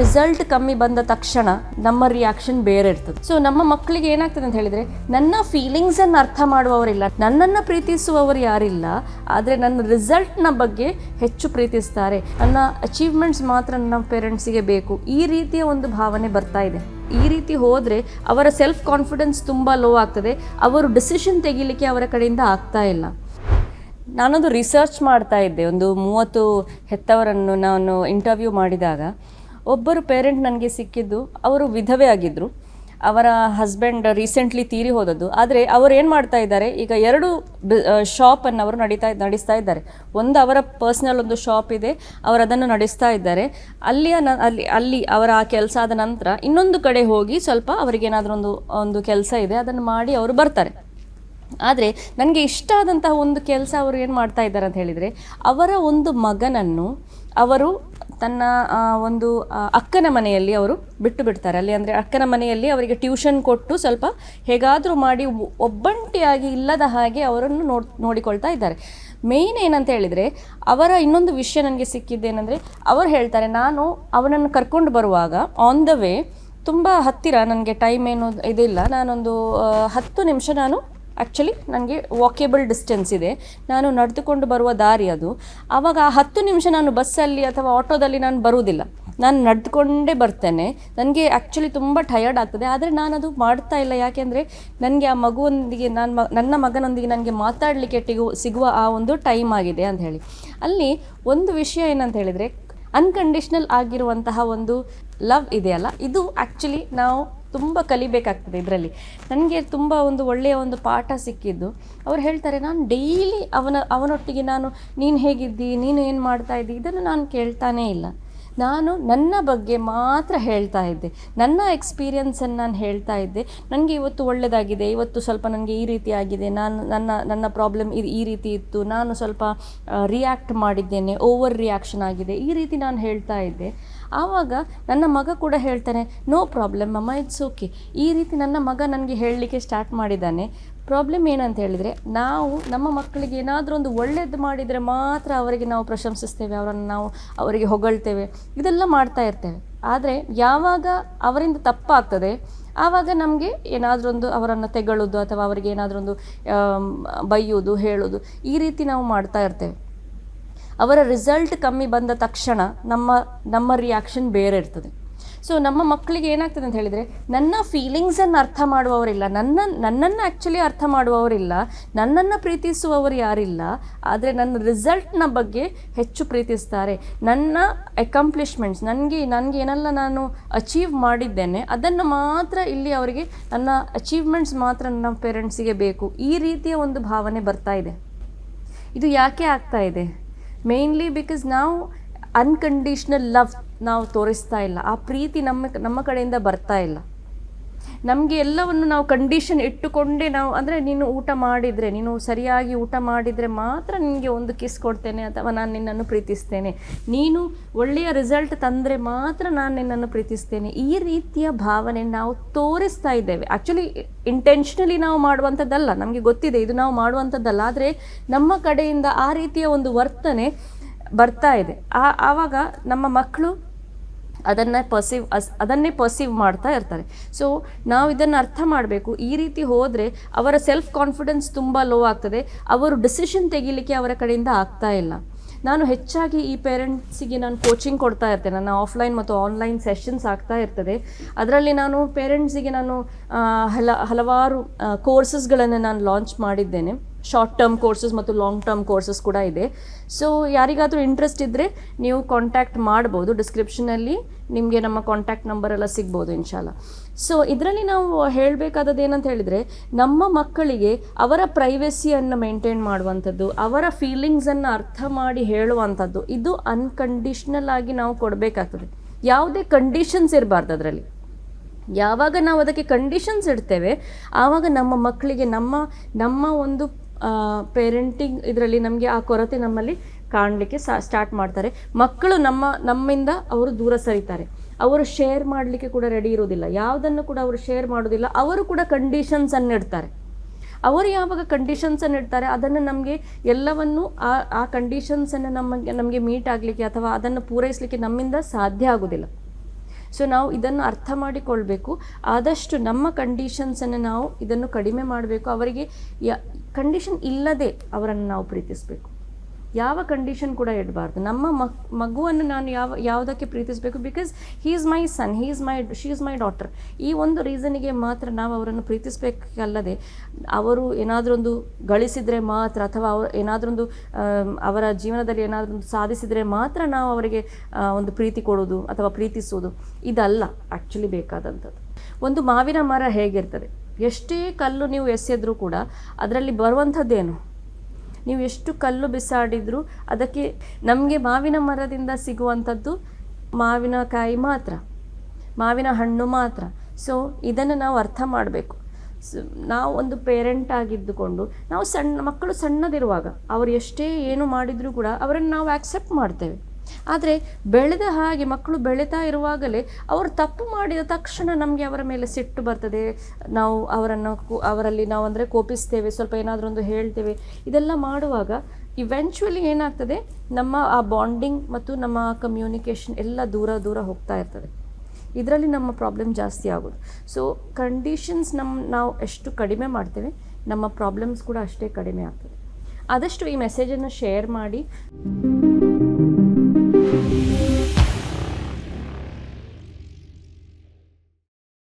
Result ಕಮ್ಮಿ ಬಂದ ತಕ್ಷಣ ನಮ್ಮ ರಿಯಾಕ್ಷನ್ ಬೇರೆ ಇರ್ತದೆ. ಸೊ ನಮ್ಮ ಮಕ್ಕಳಿಗೆ ಏನಾಗ್ತದೆ ಅಂತ ಹೇಳಿದ್ರೆ, ನನ್ನ ಫೀಲಿಂಗ್ಸ್ ಅನ್ನು ಅರ್ಥ ಮಾಡುವವರಿಲ್ಲ. ನನ್ನನ್ನು ಪ್ರೀತಿಸುವವರು ಯಾರಿಲ್ಲ. ಆದರೆ ನನ್ನ ರಿಸಲ್ಟ್ನ ಬಗ್ಗೆ ಹೆಚ್ಚು ಪ್ರೀತಿಸ್ತಾರೆ. ನನ್ನ ಅಚೀವ್ಮೆಂಟ್ಸ್ ಮಾತ್ರ ನನ್ನ ಪೇರೆಂಟ್ಸಿಗೆ ಬೇಕು. ಈ ರೀತಿಯ ಒಂದು ಭಾವನೆ ಬರ್ತಾ ಇದೆ. ಈ ರೀತಿ ಹೋದರೆ ಅವರ ಸೆಲ್ಫ್ ಕಾನ್ಫಿಡೆನ್ಸ್ ತುಂಬ ಲೋ ಆಗ್ತದೆ. ಅವರು ಡಿಸಿಷನ್ ತೆಗಿಲಿಕ್ಕೆ ಅವರ ಕಡೆಯಿಂದ ಆಗ್ತಾ ಇಲ್ಲ. ನಾನೊಂದು ರಿಸರ್ಚ್ ಮಾಡ್ತಾ ಇದ್ದೆ. ಒಂದು ಮೂವತ್ತು ಹೆತ್ತವರನ್ನು ನಾನು ಇಂಟರ್ವ್ಯೂ ಮಾಡಿದಾಗ ಒಬ್ಬರು ಪೇರೆಂಟ್ ನನಗೆ ಸಿಕ್ಕಿದ್ದು, ಅವರು ವಿಧವೆ ಆಗಿದ್ದರು ಅವರ ಹಸ್ಬೆಂಡ್ ರೀಸೆಂಟ್ಲಿ ತೀರಿ ಹೋದದ್ದು. ಆದರೆ ಅವರು ಏನು ಮಾಡ್ತಾ ಇದ್ದಾರೆ, ಈಗ ಎರಡು ಶಾಪನ್ನು ಅವರು ನಡೀತಾ, ನಡೆಸ್ತಾ ಇದ್ದಾರೆ. ಒಂದು ಅವರ ಪರ್ಸ್ನಲ್ ಒಂದು ಶಾಪ್ ಇದೆ, ಅವರು ಅದನ್ನು ನಡೆಸ್ತಾ ಇದ್ದಾರೆ. ಅಲ್ಲಿಯ ನ, ಅಲ್ಲಿ ಅಲ್ಲಿ ಅವರ ಆ ಕೆಲಸ ಆದ ನಂತರ ಇನ್ನೊಂದು ಕಡೆ ಹೋಗಿ ಸ್ವಲ್ಪ ಅವರಿಗೇನಾದರೂ ಒಂದು ಒಂದು ಕೆಲಸ ಇದೆ, ಅದನ್ನು ಮಾಡಿ ಅವರು ಬರ್ತಾರೆ. ಆದರೆ ನನಗೆ ಇಷ್ಟ ಆದಂತಹ ಒಂದು ಕೆಲಸ ಅವರು ಏನು ಮಾಡ್ತಾ ಇದ್ದಾರೆ ಅಂತ ಹೇಳಿದರೆ, ಅವರ ಒಂದು ಮಗನನ್ನು ಅವರು ತನ್ನ ಒಂದು ಅಕ್ಕನ ಮನೆಯಲ್ಲಿ ಅವರು ಬಿಟ್ಟು ಬಿಡ್ತಾರೆ. ಅಲ್ಲಿ ಅಂದರೆ ಅಕ್ಕನ ಮನೆಯಲ್ಲಿ ಅವರಿಗೆ ಟ್ಯೂಷನ್ ಕೊಟ್ಟು ಸ್ವಲ್ಪ ಹೇಗಾದರೂ ಮಾಡಿ ಒಬ್ಬಂಟಿಯಾಗಿ ಇಲ್ಲದ ಹಾಗೆ ಅವರನ್ನು ನೋಡ್, ನೋಡಿಕೊಳ್ತಾ ಇದ್ದಾರೆ. ಮೇಯ್ನ್ ಏನಂತ ಹೇಳಿದರೆ, ಅವರ ಇನ್ನೊಂದು ವಿಷಯ ನನಗೆ ಸಿಕ್ಕಿದ್ದೇನೆಂದರೆ ಅವರು ಹೇಳ್ತಾರೆ, ನಾನು ಅವನನ್ನು ಕರ್ಕೊಂಡು ಬರುವಾಗ ಆನ್ ದ ವೇ ತುಂಬ ಹತ್ತಿರ, ನನಗೆ ಟೈಮ್ ಏನು ಇದಿಲ್ಲ, ನಾನೊಂದು ಹತ್ತು ನಿಮಿಷ ನಾನು ಆ್ಯಕ್ಚುಲಿ ನನಗೆ ವಾಕೇಬಲ್ ಡಿಸ್ಟೆನ್ಸ್ ಇದೆ. ನಾನು ನಡೆದುಕೊಂಡು ಬರುವ ದಾರಿ ಅದು. ಆವಾಗ ಆ ಹತ್ತು ನಿಮಿಷ ನಾನು ಬಸ್ಸಲ್ಲಿ ಅಥವಾ ಆಟೋದಲ್ಲಿ ನಾನು ಬರುವುದಿಲ್ಲ. ನಾನು ನಡೆದುಕೊಂಡೇ ಬರ್ತೇನೆ. ನನಗೆ ಆ್ಯಕ್ಚುಲಿ ತುಂಬ ಟಯರ್ಡ್ ಆಗ್ತದೆ. ಆದರೆ ನಾನು ಅದು ಮಾಡ್ತಾ ಇಲ್ಲ. ಯಾಕೆಂದರೆ ನನಗೆ ಆ ಮಗುವೊಂದಿಗೆ ನಾನು ನನ್ನ ಮಗನೊಂದಿಗೆ ನನಗೆ ಮಾತಾಡಲಿಕ್ಕೆ ಟಿಗು, ಸಿಗುವ ಆ ಒಂದು ಟೈಮ್ ಆಗಿದೆ ಅಂತ ಹೇಳಿ. ಅಲ್ಲಿ ಒಂದು ವಿಷಯ ಏನಂತ ಹೇಳಿದರೆ ಅನ್ಕಂಡೀಷ್ನಲ್ ಆಗಿರುವಂತಹ ಒಂದು ಲವ್ ಇದೆಯಲ್ಲ? ಇದು ಆ್ಯಕ್ಚುಲಿ ನಾವು ತುಂಬ ಕಲಿಬೇಕಾಗ್ತದೆ ಇದರಲ್ಲಿ. ನನಗೆ ತುಂಬ ಒಂದು ಒಳ್ಳೆಯ ಒಂದು ಪಾಠ ಸಿಕ್ಕಿದ್ದು. ಅವ್ರು ಹೇಳ್ತಾರೆ, ನಾನು ಡೈಲಿ ಅವನ, ಅವನೊಟ್ಟಿಗೆ ನಾನು, ನೀನು ಹೇಗಿದ್ದಿ, ನೀನು ಏನು ಮಾಡ್ತಾ ಇದ್ದಿ? ಇದನ್ನು ನಾನು ಕೇಳ್ತಾನೇ ಇಲ್ಲ. ನಾನು ನನ್ನ ಬಗ್ಗೆ ಮಾತ್ರ ಹೇಳ್ತಾ ಇದ್ದೆ. ನನ್ನ ಎಕ್ಸ್ಪೀರಿಯನ್ಸನ್ನು ನಾನು ಹೇಳ್ತಾ ಇದ್ದೆ. ನನಗೆ ಇವತ್ತು ಒಳ್ಳೆಯದಾಗಿದೆ ಇವತ್ತು ಸ್ವಲ್ಪ ನನಗೆ ಈ ರೀತಿ ಆಗಿದೆ, ನಾನು, ನನ್ನ ನನ್ನ ಪ್ರಾಬ್ಲಮ್ ಇದು, ಈ ರೀತಿ ಇತ್ತು, ನಾನು ಸ್ವಲ್ಪ ರಿಯಾಕ್ಟ್ ಮಾಡಿದ್ದೇನೆ ಓವರ್ ರಿಯಾಕ್ಷನ್ ಆಗಿದೆ, ಈ ರೀತಿ ನಾನು ಹೇಳ್ತಾ ಇದ್ದೆ. ಆವಾಗ ನನ್ನ ಮಗ ಕೂಡ ಹೇಳ್ತಾನೆ ನೋ ಪ್ರಾಬ್ಲಮ್ ಅಮ್ಮ ಇಟ್ಸ್ ಓಕೆ ಈ ರೀತಿ ನನ್ನ ಮಗ ನನಗೆ ಹೇಳಲಿಕ್ಕೆ ಸ್ಟಾರ್ಟ್ ಮಾಡಿದ್ದಾನೆ. ಪ್ರಾಬ್ಲಮ್ ಏನಂತ ಹೇಳಿದರೆ, ನಾವು ನಮ್ಮ ಮಕ್ಕಳಿಗೆ ಏನಾದರೂ ಒಂದು ಒಳ್ಳೇದು ಮಾಡಿದರೆ ಮಾತ್ರ ಅವರಿಗೆ ನಾವು ಪ್ರಶಂಸಿಸ್ತೇವೆ, ಅವರನ್ನು ನಾವು ಅವರಿಗೆ ಹೊಗಳ್ತೇವೆ, ಇದೆಲ್ಲ ಮಾಡ್ತಾ ಇರ್ತೇವೆ. ಆದರೆ ಯಾವಾಗ ಅವರಿಂದ ತಪ್ಪಾಗ್ತದೆ, ಆವಾಗ ನಮಗೆ ಏನಾದರೂ ಒಂದು ಅವರನ್ನು ತೆಗಳೋದು ಅಥವಾ ಅವರಿಗೆ ಏನಾದರೂ ಒಂದು ಬೈಯೋದು, ಹೇಳೋದು, ಈ ರೀತಿ ನಾವು ಮಾಡ್ತಾ ಇರ್ತೇವೆ. ಅವರ ರಿಸಲ್ಟ್ ಕಮ್ಮಿ ಬಂದ ತಕ್ಷಣ ನಮ್ಮ ನಮ್ಮ ರಿಯಾಕ್ಷನ್ ಬೇರೆ ಇರ್ತದೆ. ಸೊ ನಮ್ಮ ಮಕ್ಕಳಿಗೆ ಏನಾಗ್ತದೆ ಅಂತ ಹೇಳಿದರೆ, ನನ್ನ ಫೀಲಿಂಗ್ಸನ್ನು ಅರ್ಥ ಮಾಡುವವರಿಲ್ಲ ನನ್ನ, ನನ್ನನ್ನು ಆ್ಯಕ್ಚುಲಿ ಅರ್ಥ ಮಾಡುವವರಿಲ್ಲ ನನ್ನನ್ನು ಪ್ರೀತಿಸುವವರು ಯಾರಿಲ್ಲ. ಆದರೆ ನನ್ನ ರಿಸಲ್ಟ್ನ ಬಗ್ಗೆ ಹೆಚ್ಚು ಪ್ರೀತಿಸ್ತಾರೆ. ನನ್ನ ಅಕಂಪ್ಲಿಷ್ಮೆಂಟ್ಸ್ ನನಗೆ ನನಗೆ ಏನೆಲ್ಲ ನಾನು ಅಚೀವ್ ಮಾಡಿದ್ದೇನೆ, ಅದನ್ನು ಮಾತ್ರ ಇಲ್ಲಿ ಅವರಿಗೆ, ನನ್ನ ಅಚೀವ್ಮೆಂಟ್ಸ್ ಮಾತ್ರ ನನ್ನ ಪೇರೆಂಟ್ಸಿಗೆ ಬೇಕು. ಈ ರೀತಿಯ ಒಂದು ಭಾವನೆ ಬರ್ತಾ ಇದೆ. ಇದು ಯಾಕೆ ಆಗ್ತಾ ಇದೆ? ಮೇಯ್ನ್ಲಿ ಬಿಕಾಸ್ ನಾವು ಅನ್ಕಂಡೀಷ್ನಲ್ ಲವ್ ನಾವು ತೋರಿಸ್ತಾ ಇಲ್ಲ. ಆ ಪ್ರೀತಿ ನಮ್ಮ ನಮ್ಮ ಕಡೆಯಿಂದ ಬರ್ತಾ ಇಲ್ಲ. ನಮಗೆ ಎಲ್ಲವನ್ನು ನಾವು ಕಂಡೀಷನ್ ಇಟ್ಟುಕೊಂಡೇ ನಾವು, ಅಂದರೆ ನೀನು ಊಟ ಮಾಡಿದರೆ, ನೀನು ಸರಿಯಾಗಿ ಊಟ ಮಾಡಿದರೆ ಮಾತ್ರ ನಿನಗೆ ಒಂದು ಕಿಸ್ ಕೊಡ್ತೇನೆ ಅಥವಾ ನಾನು ನಿನ್ನನ್ನು ಪ್ರೀತಿಸ್ತೇನೆ. ನೀನು ಒಳ್ಳೆಯ ರಿಸಲ್ಟ್ ತಂದರೆ ಮಾತ್ರ ನಾನು ನಿನ್ನನ್ನು ಪ್ರೀತಿಸ್ತೇನೆ. ಈ ರೀತಿಯ ಭಾವನೆ ನಾವು ತೋರಿಸ್ತಾ ಇದ್ದೇವೆ. ಆ್ಯಕ್ಚುಲಿ ಇಂಟೆನ್ಷನಲಿ ನಾವು ಮಾಡುವಂಥದ್ದಲ್ಲ, ನಮಗೆ ಗೊತ್ತಿದೆ ಇದು ನಾವು ಮಾಡುವಂಥದ್ದಲ್ಲ, ಆದರೆ ನಮ್ಮ ಕಡೆಯಿಂದ ಆ ರೀತಿಯ ಒಂದು ವರ್ತನೆ ಬರ್ತಾ ಇದೆ. ಆ, ಆವಾಗ ನಮ್ಮ ಮಕ್ಕಳು ಅದನ್ನು ಪರ್ಸೀವ್ ಅಸ್ ಅದನ್ನೇ ಪರ್ಸೀವ್ ಮಾಡ್ತಾ ಇರ್ತಾರೆ. ಸೊ ನಾವು ಇದನ್ನು ಅರ್ಥ ಮಾಡಬೇಕು. ಈ ರೀತಿ ಹೋದರೆ ಅವರ ಸೆಲ್ಫ್ ಕಾನ್ಫಿಡೆನ್ಸ್ ತುಂಬ ಲೋ ಆಗ್ತದೆ. ಅವರು ಡಿಸಿಷನ್ ತೆಗಿಲಿಕ್ಕೆ ಅವರ ಕಡೆಯಿಂದ ಆಗ್ತಾ ಇಲ್ಲ. ನಾನು ಹೆಚ್ಚಾಗಿ ಈ ಪೇರೆಂಟ್ಸಿಗೆ ನಾನು ಕೋಚಿಂಗ್ ಕೊಡ್ತಾ ಇರ್ತೇನೆ. ನನ್ನ ಆಫ್ಲೈನ್ ಮತ್ತು ಆನ್ಲೈನ್ ಸೆಷನ್ಸ್ ಆಗ್ತಾ ಇರ್ತದೆ. ಅದರಲ್ಲಿ ನಾನು ಪೇರೆಂಟ್ಸಿಗೆ ನಾನು ಹಲ, ಹಲವಾರು ಕೋರ್ಸಸ್ಗಳನ್ನು ನಾನು ಲಾಂಚ್ ಮಾಡಿದ್ದೇನೆ. ಶಾರ್ಟ್ ಟರ್ಮ್ ಕೋರ್ಸಸ್ ಮತ್ತು ಲಾಂಗ್ ಟರ್ಮ್ ಕೋರ್ಸಸ್ ಕೂಡ ಇದೆ. ಸೊ ಯಾರಿಗಾದರೂ ಇಂಟ್ರೆಸ್ಟ್ ಇದ್ದರೆ ನೀವು ಕಾಂಟ್ಯಾಕ್ಟ್ ಮಾಡ್ಬೋದು. ಡಿಸ್ಕ್ರಿಪ್ಷನಲ್ಲಿ ನಿಮಗೆ ನಮ್ಮ ಕಾಂಟ್ಯಾಕ್ಟ್ ನಂಬರ್ ಎಲ್ಲ ಸಿಗ್ಬೋದು ಇನ್ಶಾಲ ಸೊ ಇದರಲ್ಲಿ ನಾವು ಹೇಳಬೇಕಾದದ್ದು ಏನಂತ ಹೇಳಿದರೆ, ನಮ್ಮ ಮಕ್ಕಳಿಗೆ ಅವರ ಪ್ರೈವೆಸಿಯನ್ನು ಮೇಂಟೈನ್ ಮಾಡುವಂಥದ್ದು, ಅವರ ಫೀಲಿಂಗ್ಸನ್ನು ಅರ್ಥ ಮಾಡಿ ಹೇಳುವಂಥದ್ದು, ಇದು ಅನ್ಕಂಡೀಷ್ನಲ್ ಆಗಿ ನಾವು ಕೊಡಬೇಕಾಗ್ತದೆ. ಯಾವುದೇ ಕಂಡೀಷನ್ಸ್ ಇರಬಾರ್ದು ಅದರಲ್ಲಿ. ಯಾವಾಗ ನಾವು ಅದಕ್ಕೆ ಕಂಡೀಷನ್ಸ್ ಇಡ್ತೇವೆ, ಆವಾಗ ನಮ್ಮ ಮಕ್ಕಳಿಗೆ ನಮ್ಮ ನಮ್ಮ ಒಂದು ಪೇರೆಂಟಿಂಗ್ ಇದರಲ್ಲಿ ನಮಗೆ ಆ ಕೊರತೆ ನಮ್ಮಲ್ಲಿ ಕಾಣಲಿಕ್ಕೆ ಸ್ಟಾರ್ಟ್ ಮಾಡ್ತಾರೆ. ಮಕ್ಕಳು ನಮ್ಮ, ನಮ್ಮಿಂದ ಅವರು ದೂರ ಸರಿತಾರೆ. ಅವರು ಶೇರ್ ಮಾಡಲಿಕ್ಕೆ ಕೂಡ ರೆಡಿ ಇರೋದಿಲ್ಲ ಯಾವುದನ್ನು ಕೂಡ ಅವರು ಶೇರ್ ಮಾಡೋದಿಲ್ಲ ಅವರು ಕೂಡ ಕಂಡೀಷನ್ಸನ್ನು ಇಡ್ತಾರೆ. ಅವರು ಯಾವಾಗ ಕಂಡೀಷನ್ಸನ್ನು ಇಡ್ತಾರೆ, ಅದನ್ನು ನಮಗೆ ಎಲ್ಲವನ್ನು ಆ ಆ ಕಂಡೀಷನ್ಸನ್ನು ನಮಗೆ ನಮಗೆ ಮೀಟ್ ಆಗಲಿಕ್ಕೆ ಅಥವಾ ಅದನ್ನು ಪೂರೈಸಲಿಕ್ಕೆ ನಮ್ಮಿಂದ ಸಾಧ್ಯ ಆಗೋದಿಲ್ಲ ಸೊ ನಾವು ಇದನ್ನು ಅರ್ಥ ಮಾಡಿಕೊಳ್ಬೇಕು. ಆದಷ್ಟು ನಮ್ಮ ಕಂಡೀಷನ್ಸನ್ನು ನಾವು ಇದನ್ನು ಕಡಿಮೆ ಮಾಡಬೇಕು. ಅವರಿಗೆ ಯ ಕಂಡೀಷನ್ ಇಲ್ಲದೆ ಅವರನ್ನು ನಾವು ಪ್ರೀತಿಸಬೇಕು. ಯಾವ ಕಂಡೀಷನ್ ಕೂಡ ಇಡಬಾರ್ದು. ನಮ್ಮ ಮಗುವನ್ನು ನಾನು ಯಾವ, ಯಾವುದಕ್ಕೆ ಪ್ರೀತಿಸಬೇಕು? Because he is my son he is my she is my daughter ಈ ಒಂದು ರೀಸನಿಗೆ ಮಾತ್ರ ನಾವು ಅವರನ್ನು ಪ್ರೀತಿಸಬೇಕಲ್ಲದೆ, ಅವರು ಏನಾದರೊಂದು ಗಳಿಸಿದರೆ ಮಾತ್ರ ಅಥವಾ ಅವರು ಏನಾದರೊಂದು ಅವರ ಜೀವನದಲ್ಲಿ ಏನಾದರೊಂದು ಸಾಧಿಸಿದರೆ ಮಾತ್ರ ನಾವು ಅವರಿಗೆ ಒಂದು ಪ್ರೀತಿ ಕೊಡೋದು ಅಥವಾ ಪ್ರೀತಿಸೋದು ಇದಲ್ಲ ಆ್ಯಕ್ಚುಲಿ ಬೇಕಾದಂಥದ್ದು. ಒಂದು ಮಾವಿನ ಮರ ಹೇಗಿರ್ತದೆ? ಎಷ್ಟೇ ಕಲ್ಲು ನೀವು ಎಸೆದ್ರೂ ಕೂಡ, ಅದರಲ್ಲಿ ಬರುವಂಥದ್ದೇನು? ನೀವು ಎಷ್ಟು ಕಲ್ಲು ಬಿಸಾಡಿದರೂ ಅದಕ್ಕೆ ನಮಗೆ ಮಾವಿನ ಮರದಿಂದ ಸಿಗುವಂಥದ್ದು ಮಾವಿನಕಾಯಿ ಮಾತ್ರ, ಮಾವಿನ ಹಣ್ಣು ಮಾತ್ರ. ಸೊ ಇದನ್ನು ನಾವು ಅರ್ಥ ಮಾಡಬೇಕು. ನಾವು ಒಂದು ಪೇರೆಂಟ್ ಆಗಿದ್ದುಕೊಂಡು, ನಾವು ಸಣ್ಣ, ಮಕ್ಕಳು ಸಣ್ಣದಿರುವಾಗ ಅವರು ಎಷ್ಟೇ ಏನು ಮಾಡಿದರೂ ಕೂಡ ಅವರನ್ನು ನಾವು ಆ್ಯಕ್ಸೆಪ್ಟ್ ಮಾಡ್ತೇವೆ. ಆದರೆ ಬೆಳೆದ ಹಾಗೆ ಮಕ್ಕಳು ಬೆಳೀತಾ ಇರುವಾಗಲೇ ಅವರು ತಪ್ಪು ಮಾಡಿದ ತಕ್ಷಣ ನಮಗೆ ಅವರ ಮೇಲೆ ಸಿಟ್ಟು ಬರ್ತದೆ. ನಾವು ಅವರನ್ನು ಅವರಲ್ಲಿ ನಾವು ಅಂದರೆ ಕೋಪಿಸ್ತೇವೆ, ಸ್ವಲ್ಪ ಏನಾದರೂ ಒಂದು ಹೇಳ್ತೇವೆ. ಇದೆಲ್ಲ ಮಾಡುವಾಗ ಇವೆಂಚುವಲಿ ಏನಾಗ್ತದೆ? ನಮ್ಮ ಆ ಬಾಂಡಿಂಗ್ ಮತ್ತು ನಮ್ಮ ಕಮ್ಯುನಿಕೇಷನ್ ಎಲ್ಲ ದೂರ ದೂರ ಹೋಗ್ತಾ ಇರ್ತದೆ. ಇದರಲ್ಲಿ ನಮ್ಮ ಪ್ರಾಬ್ಲಮ್ ಜಾಸ್ತಿ ಆಗೋದು. ಸೊ ಕಂಡೀಷನ್ಸ್ ನಮ್ಮ ನಾವು ಎಷ್ಟು ಕಡಿಮೆ ಮಾಡ್ತೇವೆ, ನಮ್ಮ ಪ್ರಾಬ್ಲಮ್ಸ್ ಕೂಡ ಅಷ್ಟೇ ಕಡಿಮೆ ಆಗ್ತದೆ. ಆದಷ್ಟು ಈ ಮೆಸೇಜನ್ನು ಶೇರ್ ಮಾಡಿ. Thank you.